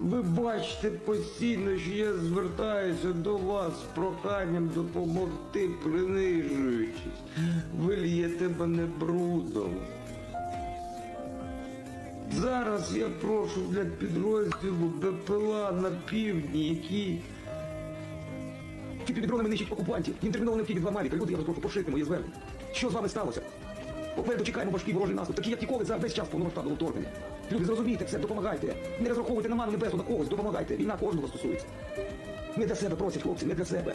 Ви бачите постійно, що я звертаюся до вас з проханням допомогти, принижуючись. Ви л'єте мене брудом. Зараз я прошу для підрозділу БПЛА на півдні, який Ті під дронами нищать окупантів. Їм терміново необхідні два мавіка. Люди, я вас прошу, пошити моє звернення. Що з вами сталося? Попереду чекаємо важкий ворожий наступ, такий як ніколи за весь час повномасштабного вторгнення. Люди, зрозумійте це, допомагайте. Не розраховуйте на ману небесну, на когось, допомагайте. Війна кожного стосується. Не для себе просять хлопці, не для себе.